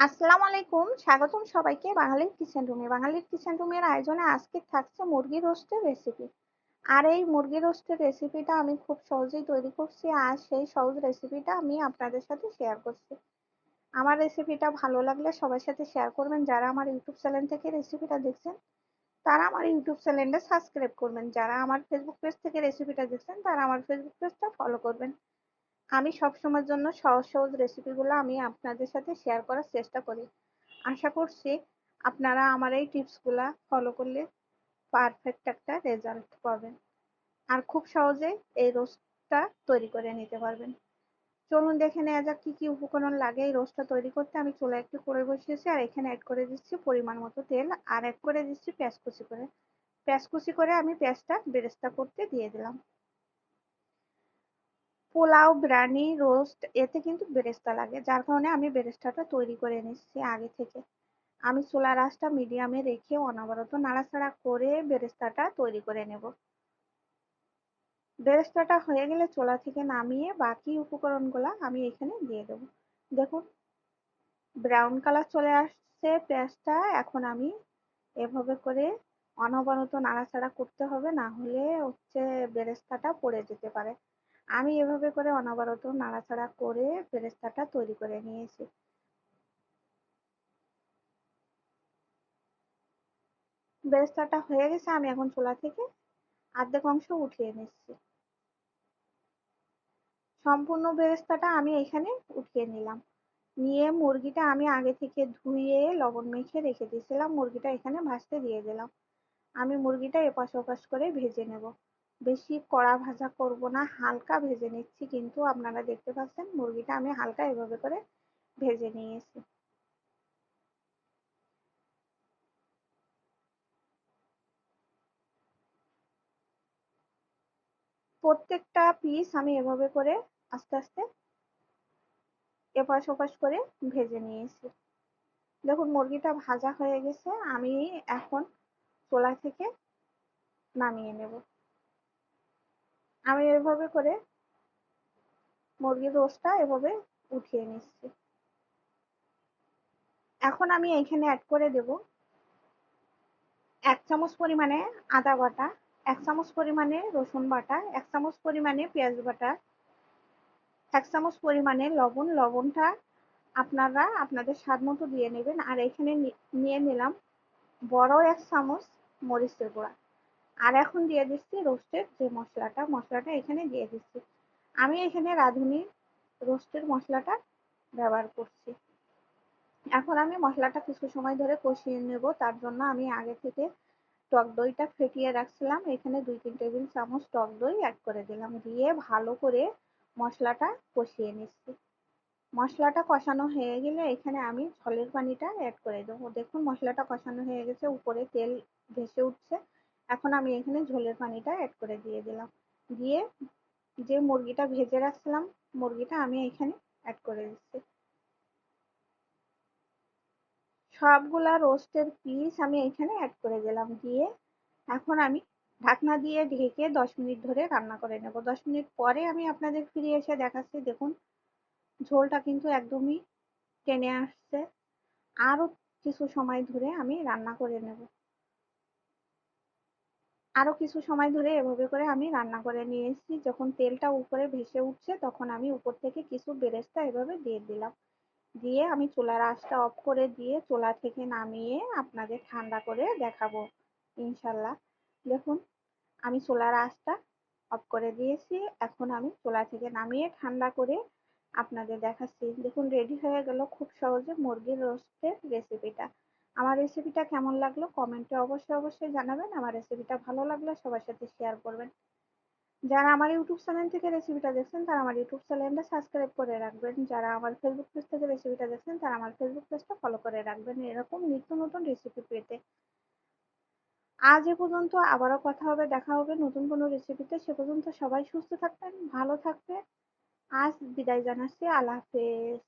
আসসালামু আলাইকুম। স্বাগতম সবাইকে বাঙালির কিচেন রুমে। বাঙালির কিচেন রুমের আয়োজনে আজকে থাকছে মুরগি রোস্টের রেসিপি আর এই মুরগি রোস্টের রেসিপিটা আমি খুব সহজেই তৈরি করছি আর সেই সহজ রেসিপিটা আমি আপনাদের সাথে শেয়ার করছি। আমার রেসিপিটা ভালো লাগলে সবার সাথে শেয়ার করবেন। যারা আমার ইউটিউব চ্যানেল থেকে রেসিপিটা দেখছেন, তারা আমার ইউটিউব চ্যানেলটা সাবস্ক্রাইব করবেন। যারা আমার ফেসবুক পেজ থেকে রেসিপিটা দেখছেন, তারা আমার ফেসবুক পেজটা ফলো করবেন। আমি সবসময়ের জন্য সহজ সহজ রেসিপিগুলো আমি আপনাদের সাথে শেয়ার করার চেষ্টা করি। আশা করছি আপনারা আমার এই টিপসগুলো ফলো করলে পারফেক্ট একটা রেজাল্ট পাবেন। আর খুব সহজে এই রোস্টটা তৈরি করে নিতে পারবেন। চলুন দেখে নেওয়া যাক কি কি উপকরণ লাগে এই রোস্টটা তৈরি করতে। আমি চুলা একটু করে বসিয়েছি আর এখানে অ্যাড করে দিচ্ছি পরিমাণ মতো তেল আর অ্যাড করে দিচ্ছি পেঁয়াজ কুচি করে। পেঁয়াজ কুচি করে আমি পেঁয়াজটা বেরেস্তা করতে দিয়ে দিলাম। পোলাও, বিরিয়ানি, রোস্ট, এতে কিন্তু বেরেস্তা লাগে। যার কারণে আমি বেরেস্তাটা তৈরি করে নিচ্ছি আগে থেকে। আমি চুলার আঁচটা মিডিয়ামে রেখে অনবরত নাড়াচাড়া করে বেরেস্তাটা তৈরি করে নেব। বেরেস্তাটা হয়ে গেলে চোলা থেকে নামিয়ে বাকি উপকরণগুলো আমি এখানে দিয়ে দেব। দেখুন, ব্রাউন কালার চলে আসছে পেঁয়াজটা। এখন আমি এভাবে করে অনবরত নাড়াচাড়া করতে হবে, না হলে হচ্ছে বেরেস্তাটা পড়ে যেতে পারে। আমি এভাবে করে অনবরত নাড়াচাড়া করে ফেরেস্তাটা তৈরি করে নিয়েছি। বেরেস্তাটা হয়ে গেছে, আমি এখন চুলা থেকে আর্ধেক অংশ উঠিয়ে নিচ্ছি। সম্পূর্ণ বেরেস্তাটা আমি এখানে উঠিয়ে নিলাম। নিয়ে মুরগিটা আমি আগে থেকে ধুয়ে লবণ মেখে রেখে দিয়েছিলাম, মুরগিটা এখানে ভাজতে দিয়ে দিলাম। আমি মুরগিটা এপাশ ওপাশ করে ভেজে নেব। বেশি কড়া ভাজা করব না, হালকা ভেজে নিচ্ছি। কিন্তু আপনারা দেখতে পাচ্ছেন, মুরগিটা আমি হালকা এভাবে করে ভেজে নিয়েছি। প্রত্যেকটা পিস আমি এভাবে করে আস্তে আস্তে এপাশ ওপাশ করে ভেজে নিয়েছি। দেখুন, মুরগিটা ভাজা হয়ে গেছে, আমি এখন চোলা থেকে নামিয়ে নেব। আমি এভাবে করে মুরগির রোস্টটা এভাবে উঠিয়ে নিচ্ছি। এখন আমি এখানে অ্যাড করে দেব এক চামচ পরিমাণে আদা বাটা, এক চামচ পরিমাণে রসুন বাটা, এক চামচ পরিমাণে পেঁয়াজ বাটা, এক চামচ পরিমাণে লবণ। লবণটা আপনারা আপনাদের স্বাদ মতো দিয়ে নেবেন। আর এখানে নিয়ে নিলাম বড় এক চামচ মরিচের গুঁড়া। আর এখন দিয়ে দিচ্ছি রোস্টের যে মশলাটা মশলাটা এখানে দিয়ে দিচ্ছি। আমি এখানে রাঁধুনি রোস্টের মশলাটা ব্যবহার করছি। এখন আমি মশলাটা কিছু সময় ধরে কষিয়ে নেব, তার জন্য আমি আগে থেকে টক দইটা ফেটিয়ে রাখছিলাম। এখানে দুই তিন টেবিল চামচ টক দই অ্যাড করে দিলাম, দিয়ে ভালো করে মশলাটা কষিয়ে নিচ্ছি। মশলাটা কষানো হয়ে গেলে এখানে আমি ঝোলের পানিটা অ্যাড করে দেবো। দেখুন মশলাটা কষানো হয়ে গেছে, উপরে তেল ভেসে উঠছে। এখন আমি এখানে ঝোলের পানিটা অ্যাড করে দিয়ে দিলাম। দিয়ে যে মুরগিটা ভেজে রাখছিলাম, মুরগিটা আমি এখানে অ্যাড করে দিচ্ছি। সবগুলা রোস্টের পিস আমি এখানে অ্যাড করে দিলাম। দিয়ে এখন আমি ঢাকনা দিয়ে ঢেকে দশ মিনিট ধরে রান্না করে নেব। দশ মিনিট পরে আমি আপনাদের ফিরে এসে দেখাচ্ছি। দেখুন, ঝোলটা কিন্তু একদমই টেনে আসছে। আরও কিছু সময় ধরে আমি রান্না করে নেব। আরও কিছু সময় ধরে এভাবে করে আমি রান্না করে নিয়েছি যখন তেলটা উপরে ভেসে উঠছে তখন আমি উপর থেকে কিছু বেরেস্তা এভাবে দিয়ে দিলাম। দিয়ে আমি চুলার আঁচটা অফ করে দিয়ে চুলা থেকে নামিয়ে আপনাদের ঠান্ডা করে দেখাবো, ইনশাল্লাহ। দেখুন, আমি চুলার আঁচটা অফ করে দিয়েছি। এখন আমি চুলা থেকে নামিয়ে ঠান্ডা করে আপনাদের দেখাচ্ছি। দেখুন, রেডি হয়ে গেল খুব সহজে মুরগির রোস্টের রেসিপিটা আমার রেসিপিটা কেমন লাগল কমেন্টে অবশ্যই অবশ্যই জানাবেন। আমার রেসিপিটা ভালো লাগলে, সবার সাথে শেয়ার করবেন। যারা আমার ইউটিউব চ্যানেল থেকে রেসিপিটা দেখছেন, তারা আমার ইউটিউব চ্যানেলটা সাবস্ক্রাইব করে রাখবেন। যারা আমার ফেসবুক পেজ থেকে রেসিপিটা দেখছেন, তারা আমার ফেসবুক পেজটা ফলো করে রাখবেন এরকম নিত্য নতুন রেসিপি পেতে। আজ এ পর্যন্ত আবারও কথা হবে, দেখা হবে নতুন কোনো রেসিপিতে সে পর্যন্ত সবাই সুস্থ থাকবেন, ভালো থাকবেন। আজ বিদায় জানাচ্ছি, আল্লাহ হাফেজ।